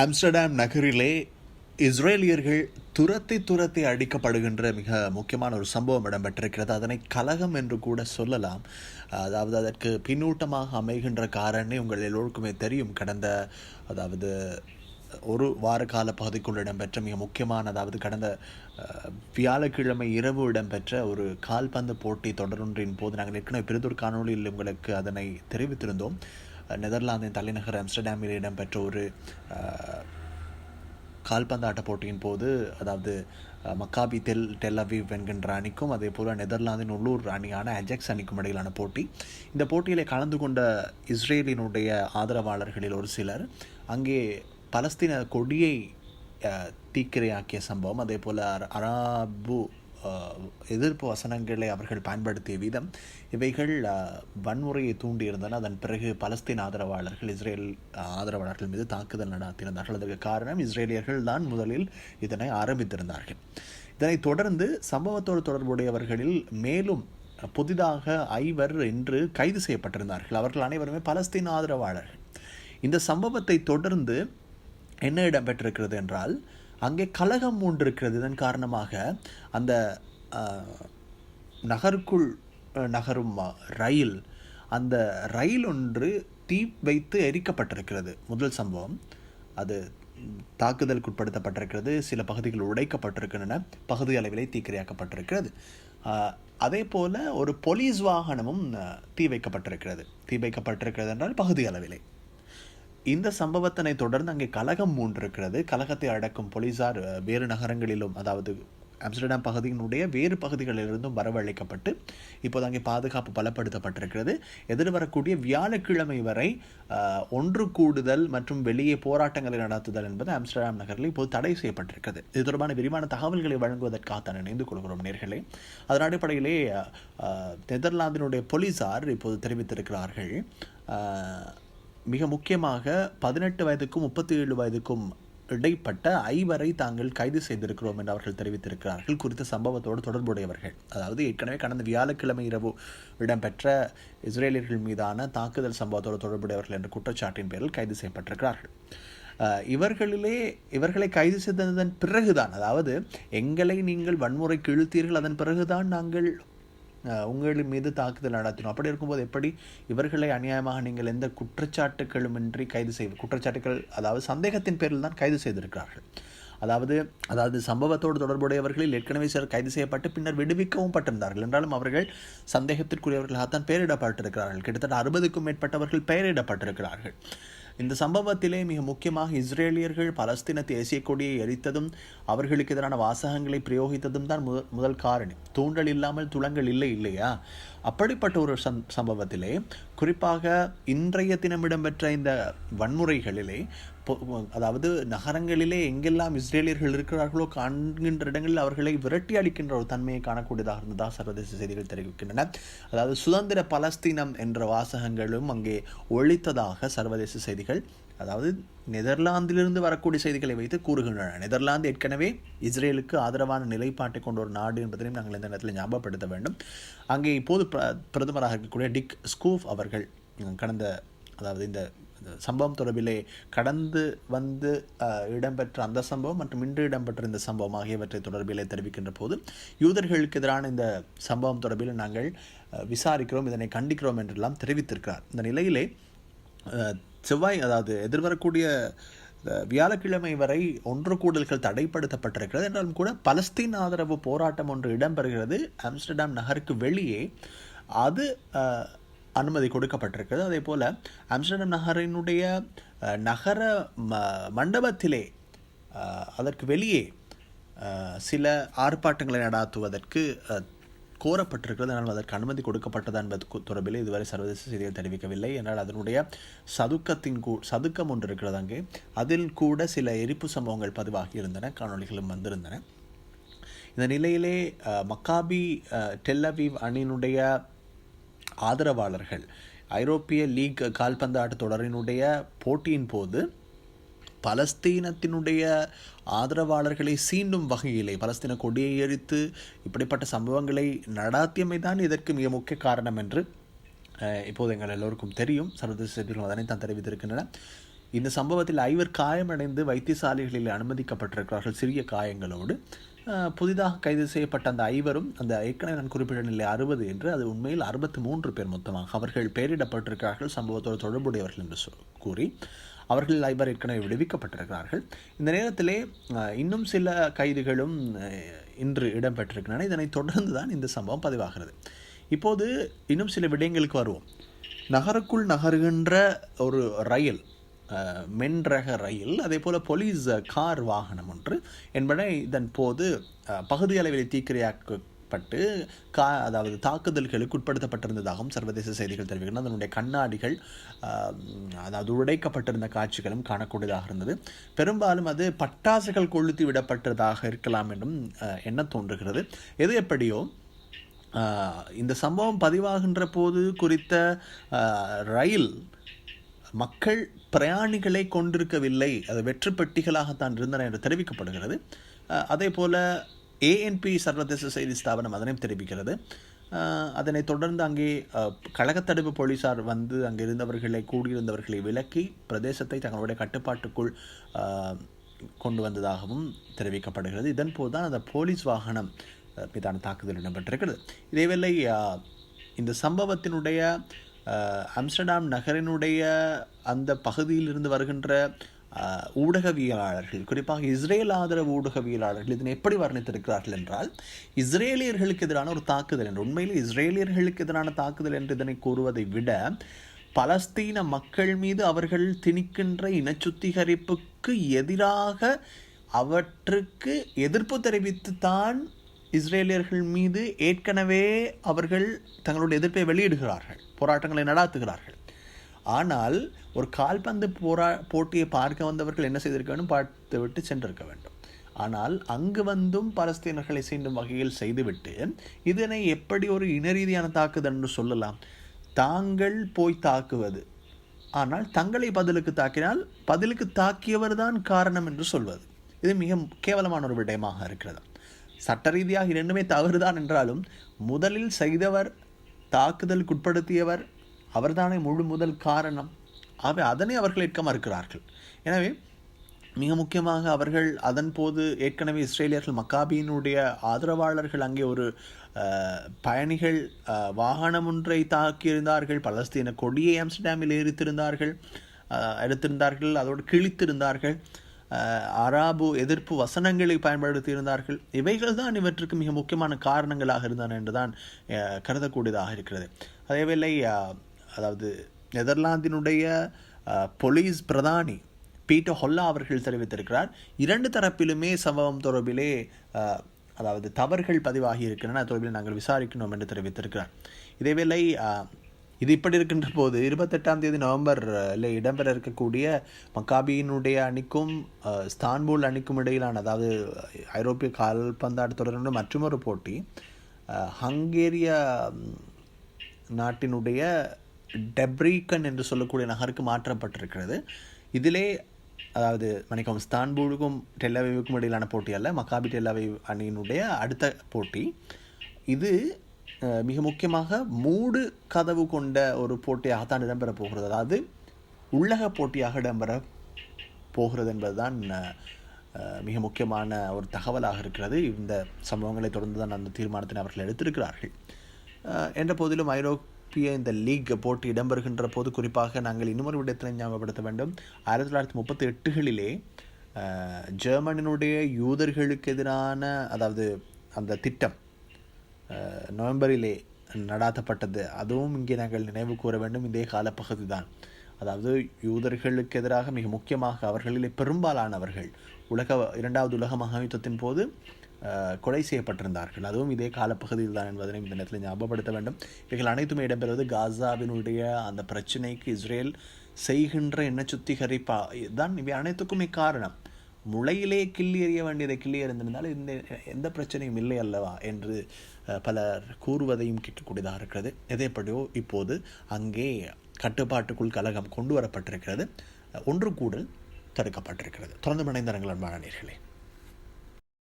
Amsterdam நகரிலே இஸ்ரேலியர்கள் துரத்தி துரத்தி அடிக்கப்படுகின்ற மிக முக்கியமான ஒரு சம்பவம் இடம்பெற்றிருக்கிறது. அதனை கலகம் என்று கூட சொல்லலாம். அதாவது அதற்கு பின்னூட்டமாக அமைகின்ற காரணி உங்கள் எல்லோருக்குமே தெரியும். கடந்த அதாவது ஒரு வார கால பகுதிக்குள் இடம்பெற்ற மிக முக்கியமான அதாவது கடந்த வியாழக்கிழமை இரவு இடம்பெற்ற ஒரு கால்பந்து போட்டி தொடரொன்றின் போது நாங்கள் ஏற்கனவே பிரிதொரு காணொளியில் உங்களுக்கு அதனை தெரிவித்திருந்தோம். நெதர்லாந்தின் தலைநகர் ஆம்ஸ்டர்டாமில் இடம்பெற்ற ஒரு கால்பந்தாட்ட போட்டியின் போது அதாவது மக்காபி தெல் டெல் என்கின்ற அணிக்கும் அதே போல் நெதர்லாந்தின் உள்ளூர் அணியான அஜெக்ஸ் அணிக்கும் இடையிலான போட்டி. இந்த போட்டியில் கலந்து கொண்ட இஸ்ரேலினுடைய ஆதரவாளர்களில் ஒரு சிலர் அங்கே பலஸ்தீன கொடியை தீக்கிரையாக்கிய சம்பவம் அதே போல் அராபு எதிர்ப்பு வசனங்களை அவர்கள் பயன்படுத்திய விதம் இவைகள் வன்முறையை தூண்டியிருந்தன. அதன் பிறகு பலஸ்தீன் ஆதரவாளர்கள் இஸ்ரேல் ஆதரவாளர்கள் மீது தாக்குதல் நடத்தியிருந்தார்கள். அதற்கு காரணம் இஸ்ரேலியர்கள் தான் முதலில் இதனை ஆரம்பித்திருந்தார்கள். இதனைத் தொடர்ந்து சம்பவத்தோடு தொடர்புடையவர்களில் மேலும் புதிதாக ஐவர் இன்று கைது செய்யப்பட்டிருந்தார்கள். அவர்கள் அனைவருமே பலஸ்தீன் ஆதரவாளர்கள். இந்த சம்பவத்தை தொடர்ந்து என்ன இடம்பெற்றிருக்கிறது என்றால் அங்கே கலகம் ஒன்று இருக்கிறது இதன் காரணமாக அந்த நகருக்குள் நகரும் ரயில் அந்த ரயில் ஒன்று தீ வைத்து எரிக்கப்பட்டிருக்கிறது. முதல் சம்பவம் அது தாக்குதலுக்குட்படுத்தப்பட்டிருக்கிறது தாக்குதலுக்கு உட்படுத்தப்பட்டிருக்கிறது. சில பகுதிகள் உடைக்கப்பட்டிருக்கின்றன. பகுதி அளவிலே தீக்கிரையாக்கப்பட்டிருக்கிறது. அதே போல ஒரு போலீஸ் வாகனமும் தீ வைக்கப்பட்டிருக்கிறது. தீ வைக்கப்பட்டிருக்கிறது என்றால் பகுதி அளவிலே. இந்த சம்பவத்தினை தொடர்ந்து அங்கே கலகம் மூன்றிருக்கிறது. கலகத்தை அடக்கும் போலீசார் வேறு நகரங்களிலும் அதாவது ஆம்ஸ்டர்டாம் பகுதியினுடைய வேறு பகுதிகளிலிருந்தும் வரவழைக்கப்பட்டு இப்போது அங்கே பாதுகாப்பு பலப்படுத்தப்பட்டிருக்கிறது. எதிர்வரக்கூடிய வியாழக்கிழமை வரை ஒன்று கூடுதல் மற்றும் வெளியே போராட்டங்களை நடத்துதல் என்பது ஆம்ஸ்டர்டாம் நகரில் இப்போது தடை செய்யப்பட்டிருக்கிறது. இது தொடர்பான விரிவான தகவல்களை வழங்குவதற்காக தான் இணைந்து கொள்கிறோம் நேர்களே. அதன் அடிப்படையிலே நெதர்லாந்தினுடைய போலீசார் இப்போது தெரிவித்திருக்கிறார்கள். மிக முக்கியமாக பதினெட்டு வயதுக்கும் முப்பத்தி ஏழு வயதுக்கும் இடைப்பட்ட ஐவரை தாங்கள் கைது செய்திருக்கிறோம் என்று அவர்கள் தெரிவித்திருக்கிறார்கள். குறித்த சம்பவத்தோடு தொடர்புடையவர்கள். அதாவது ஏற்கனவே கடந்த வியாழக்கிழமை இரவு இடம்பெற்ற இஸ்ரேலியர்கள் மீதான தாக்குதல் சம்பவத்தோடு தொடர்புடையவர்கள் என்ற குற்றச்சாட்டின் பேரில் கைது செய்யப்பட்டிருக்கிறார்கள். இவர்களிலே இவர்களை கைது செய்ததன் பிறகுதான் அதாவது எங்களை நீங்கள் வன்முறைக்கு இழுத்தீர்கள் அதன் பிறகுதான் நாங்கள் உங்களின் மீது தாக்குதல் நடத்தினோம். அப்படி இருக்கும்போது எப்படி இவர்களை அநியாயமாக நீங்கள் எந்த குற்றச்சாட்டுகளுமின்றி கைது செய்வது குற்றச்சாட்டுகள் அதாவது சந்தேகத்தின் பேரில் தான் கைது செய்திருக்கிறார்கள். அதாவது அதாவது சம்பவத்தோடு தொடர்புடையவர்களில் ஏற்கனவே சிலர் கைது செய்யப்பட்டு பின்னர் விடுவிக்கவும் பட்டிருந்தார்கள். என்றாலும் அவர்கள் சந்தேகத்திற்குரியவர்களாகத்தான் பெயரிடப்பட்டிருக்கிறார்கள். கிட்டத்தட்ட அறுபதுக்கும் மேற்பட்டவர்கள் பெயரிடப்பட்டிருக்கிறார்கள். இந்த சம்பவத்திலே மிக முக்கியமாக இஸ்ரேலியர்கள் பலஸ்தீன தேசிய கொடியை எரித்ததும் அவர்களுக்கு எதிரான வாசகங்களை பிரயோகித்ததும் தான் முதல் முதல் காரணி. தூண்டல் இல்லாமல் துளங்கள் இல்லை இல்லையா? அப்படிப்பட்ட ஒரு சம் சம்பவத்திலே குறிப்பாக இன்றைய தினம் இடம்பெற்ற இந்த வன்முறைகளிலே அதாவது நகரங்களிலே எங்கெல்லாம் இஸ்ரேலியர்கள் இருக்கிறார்களோ காண்கின்ற இடங்களில் அவர்களை விரட்டி அளிக்கின்ற ஒரு தன்மையை காணக்கூடியதாக இருந்ததாக சர்வதேச செய்திகள் தெரிவிக்கின்றன. அதாவது சுதந்திர பலஸ்தீனம் என்ற வாசகங்களும் அங்கே ஒழித்ததாக சர்வதேச செய்திகள் அதாவது நெதர்லாந்திலிருந்து வரக்கூடிய செய்திகளை வைத்து கூறுகின்றன. நெதர்லாந்து ஏற்கனவே இஸ்ரேலுக்கு ஆதரவான நிலைப்பாட்டை கொண்ட ஒரு நாடு என்பதையும் நாங்கள் இந்த நேரத்தில் ஞாபகப்படுத்த வேண்டும். அங்கே இப்போது பிர- பிரதமராக இருக்கக்கூடிய டிக் ஸ்கூஃப் அவர்கள் கடந்த அதாவது இந்த இந்த சம்பவம் தொடர்பிலே கடந்து வந்து இடம்பெற்ற அந்த சம்பவம் மற்றும் இன்று இடம்பெற்ற இந்த சம்பவம் ஆகியவற்றை தொடர்பிலே தெரிவிக்கின்ற போது யூதர்களுக்கு எதிரான இந்த சம்பவம் தொடர்பில் நாங்கள் விசாரிக்கிறோம் இதனை கண்டிக்கிறோம் என்றெல்லாம் தெரிவித்திருக்கிறார். இந்த நிலையிலே செவ்வாய் அதாவது எதிர்வரக்கூடிய வியாழக்கிழமை வரை ஒன்று கூடல்கள் தடைப்படுத்தப்பட்டிருக்கிறது. என்றாலும் கூட பலஸ்தீன் ஆதரவு போராட்டம் ஒன்று இடம்பெறுகிறது ஆம்ஸ்டர்டாம் நகருக்கு வெளியே. அது அனுமதி கொடுக்கப்பட்டிருக்கிறது. அதே போல் ஆம்ஸ்டர்டாம் நகரினுடைய நகர ம மண்டபத்திலே அதற்கு வெளியே சில ஆர்ப்பாட்டங்களை நடாத்துவதற்கு கோரப்பட்டிருக்கிறது. ஆனால் அதற்கு அனுமதி கொடுக்கப்பட்டது என்பது தொடர்பில் இதுவரை சர்வதேச செய்திகள் தெரிவிக்கவில்லை. என்றால் அதனுடைய சதுக்கத்தின் கூ சதுக்கம் ஒன்று இருக்கிறது அங்கே. அதில் கூட சில எரிப்பு சம்பவங்கள் பதிவாகி இருந்தன காணொளிகளும் வந்திருந்தன. இந்த நிலையிலே மக்காபி அஹ், அணியினுடைய ஆதரவாளர்கள். ஐரோப்பிய லீக் கால்பந்தாட்ட தொடரினுடைய போட்டியின் போது பலஸ்தீனத்தினுடைய ஆதரவாளர்களை சீண்டும் வகையிலே பலஸ்தீன கொடியை எரித்து இப்படிப்பட்ட சம்பவங்களை நடாத்தியமை தான் இதற்கு மிக முக்கிய காரணம் என்று இப்போது எங்கள் எல்லோருக்கும் தெரியும். சர்வதேச செய்திகள் அதனை தான் தெரிவித்திருக்கின்றன. இந்த சம்பவத்தில் ஐவர் காயமடைந்து வைத்தியசாலைகளில் அனுமதிக்கப்பட்டிருக்கிறார்கள் சிறிய காயங்களோடு. புதிதாக கைது செய்யப்பட்ட அந்த ஐவரும் அந்த ஏற்கனவே நான் குறிப்பிட்ட நிலை அறுபது என்று அது உண்மையில் அறுபத்தி மூன்று பேர் மொத்தமாக அவர்கள் பெயரிடப்பட்டிருக்கிறார்கள் சம்பவத்தோடு தொடர்புடையவர்கள் என்று சொ- கூறி அவர்கள் ஐவர் ஏற்கனவே விடுவிக்கப்பட்டிருக்கிறார்கள். இந்த நேரத்திலே இன்னும் சில கைதுகளும் இன்று இடம்பெற்றிருக்கின்றன. இதனைத் தொடர்ந்து தான் இந்த சம்பவம் பதிவாகிறது. இப்போது இன்னும் சில விடயங்களுக்கு வருவோம். நகருக்குள் நகருகின்ற ஒரு ரயில் அஹ், மென் ரக ரயில் அதே போல் போலீஸ் கார் வாகனம் தொற்று என்பன இதன் போது பகுதி அளவில் தீக்கிரையாக்கப்பட்டு கா அதாவது தாக்குதல்களுக்கு உட்படுத்தப்பட்டிருந்ததாகவும் சர்வதேச செய்திகள் தெரிவிக்கின்றன. அதனுடைய கண்ணாடிகள் அதாவது உடைக்கப்பட்டிருந்த காட்சிகளும் காணக்கூடியதாக இருந்தது. பெரும்பாலும் அது பட்டாசுகள் கொளுத்தி விடப்பட்டதாக இருக்கலாம் என்றும் அஹ், எண்ண தோன்றுகிறது. எது எப்படியோ இந்த சம்பவம் பதிவாகின்ற போது குறித்த ரயில் மக்கள் பிரயாணிகளை கொண்டிருக்கவில்லை. அது வெற்று பெட்டிகளாகத்தான் இருந்தன என்று தெரிவிக்கப்படுகிறது. அதே போல ஏஎன்பி சர்வதேச செய்தி ஸ்தாபனம் அதனையும் தெரிவிக்கிறது. அதனை தொடர்ந்து அங்கே கழகத்தடுப்பு போலீசார் வந்து அங்கே இருந்தவர்களை கூடியிருந்தவர்களை விலக்கி பிரதேசத்தை தங்களுடைய கட்டுப்பாட்டுக்குள் கொண்டு வந்ததாகவும் தெரிவிக்கப்படுகிறது. இதன் போது தான் அந்த போலீஸ் வாகனம் மீதான தாக்குதல் இடம்பெற்றிருக்கிறது. இதேவேளை இந்த சம்பவத்தினுடைய அம்ஸ்டர்டாம் நகரினுடைய அந்த பகுதியிலிருந்து வருகின்ற ஊடகவியலாளர்கள் குறிப்பாக இஸ்ரேல் ஆதரவு ஊடகவியலாளர்கள் இதனை எப்படி வர்ணித்திருக்கிறார்கள் என்றால் இஸ்ரேலியர்களுக்கு எதிரான ஒரு தாக்குதல் என்று உண்மையில் இஸ்ரேலியர்களுக்கு எதிரான தாக்குதல் என்று இதனை கூறுவதை விட பலஸ்தீன மக்கள் மீது அவர்கள் திணிக்கின்ற இனச்சுத்திகரிப்புக்கு எதிராக அவற்றுக்கு எதிர்ப்பு தெரிவித்து தான் இஸ்ரேலியர்கள் மீது ஏற்கனவே அவர்கள் தங்களுடைய எதிர்ப்பை வெளியிடுகிறார்கள். போராட்டங்களை நடாத்துகிறார்கள். ஆனால் ஒரு கால்பந்து போரா போட்டியை பார்க்க வந்தவர்கள் என்ன செய்திருக்க வேண்டும் பார்த்துவிட்டு சென்றிருக்க வேண்டும். ஆனால் அங்கு வந்தும் பலஸ்தீனர்களை சீண்டும் வகையில் செய்துவிட்டு இதனை எப்படி ஒரு இனரீதியான தாக்குதல் என்று சொல்லலாம்? தாங்கள் போய் தாக்குவது. ஆனால் தங்களை பதிலுக்கு தாக்கினால் பதிலுக்கு தாக்கியவர் தான் காரணம் என்று சொல்வது. இது மிக கேவலமான ஒரு விடயமாக இருக்கிறது. சட்ட ரீதியாக இரண்டுமே தவறுதான் என்றாலும் முதலில் செய்தவர் தாக்குதலுக்குட்படுத்தியவர் அவர்தானே முழு முதல் காரணம். ஆகவே அதனை அவர்கள் ஏற்க மறுக்கிறார்கள். எனவே மிக முக்கியமாக அவர்கள் அதன் போது ஏற்கனவே இஸ்ரேலியர்கள் மக்காபியினுடைய ஆதரவாளர்கள் அங்கே ஒரு பயணிகள் வாகனம் ஒன்றை தாக்கியிருந்தார்கள். பலஸ்தீன கொடியை ஆம்ஸ்டர்டாமில் எரித்திருந்தார்கள். எடுத்திருந்தார்கள். அதோடு கிழித்திருந்தார்கள். அராபு எதிர்ப்பு வசனங்களை பயன்படுத்தியிருந்தார்கள். இவைகள் தான் இவற்றுக்கு மிக முக்கியமான காரணங்களாக இருந்தன என்றுதான் கருதக்கூடியதாக இருக்கிறது. அதேவேளை அதாவது நெதர்லாந்தினுடைய போலீஸ் பிரதானி பீட்டர் ஹொல்லா அவர்கள் தெரிவித்திருக்கிறார். இரண்டு தரப்பிலுமே சம்பவம் தொடர்பிலே அதாவது தவறுகள் பதிவாகி இருக்கின்றன. தொடர்பில் நாங்கள் விசாரிக்கணும் என்று தெரிவித்திருக்கிறார். இதேவேளை இது இப்படி இருக்கின்ற போது இருபத்தெட்டாம் தேதி நவம்பரில் இடம்பெற இருக்கக்கூடிய மக்காபியினுடைய அணிக்கும் ஸ்தான்பூல் ஸ்தான்புல் அணிக்கும் இடையிலான அதாவது ஐரோப்பிய கால்பந்தாட்ட தொடரினுடைய மற்றொரு போட்டி ஹங்கேரியா ஹங்கேரிய நாட்டினுடைய டெப்ரீக்கன் என்று சொல்லக்கூடிய நகருக்கு மாற்றப்பட்டிருக்கிறது. இதிலே அதாவது மணிக்கம் ஸ்தான்பூலுக்கும் டெல்லவைவுக்கும் இடையிலான போட்டி அல்ல மக்காபி டெல்லவை அணியினுடைய அடுத்த போட்டி. இது மிக முக்கியமாக மூடு கதவு கொண்ட ஒரு போட்டியாகத்தான் இடம்பெற போகிறது. அதாவது உள்ளக போட்டியாக இடம்பெற போகிறது என்பதுதான் மிக முக்கியமான ஒரு தகவலாக இருக்கிறது. இந்த சம்பவங்களை தொடர்ந்து தான் அந்த தீர்மானத்தினை அவர்கள் எடுத்திருக்கிறார்கள். என்ற போதிலும் ஐரோப்பிய இந்த லீக் போட்டி இடம்பெறுகின்ற போது குறிப்பாக நாங்கள் இன்னொரு விடத்தினை ஞாபகப்படுத்த வேண்டும். ஆயிரத்தி தொள்ளாயிரத்தி முப்பத்தி எட்டுகளிலே ஜெர்மனினுடைய யூதர்களுக்கு எதிரான அதாவது அந்த திட்டம் நவம்பரிலே நடாத்தப்பட்டது. அதுவும் இங்கே நாங்கள் நினைவு கூற வேண்டும். இதே காலப்பகுதி தான் அதாவது யூதர்களுக்கு எதிராக மிக முக்கியமாக அவர்களிலே பெரும்பாலானவர்கள் உலக இரண்டாவது உலக மகாயுத்தத்தின் போது கொலை செய்யப்பட்டிருந்தார்கள். அதுவும் இதே காலப்பகுதியில் தான் என்பதனை இந்த நேரத்தில் ஞாபகப்படுத்த வேண்டும். இவைகள் அனைத்துமே இடம்பெறுவது காசாவினுடைய அந்த பிரச்சினைக்கு இஸ்ரேல் செய்கின்ற எண்ண சுத்திகரிப்பா தான் இவை அனைத்துக்குமே காரணம். முளையிலே கிள்ளி எறிய வேண்டியதை கிள்ளி எறிந்திருந்தால் இந்த எந்த பிரச்சனையும் இல்லை அல்லவா என்று பலர் கூறுவதையும் கேட்கக்கூடியதாக இருக்கிறது. எதைப்படியோ இப்போது அங்கே கட்டுப்பாட்டுக்குள் கழகம் கொண்டு வரப்பட்டிருக்கிறது. ஒன்று கூடல் தடுக்கப்பட்டிருக்கிறது. தொடர்ந்து மனைந்தரங்கள் அன்பான நேர்களே.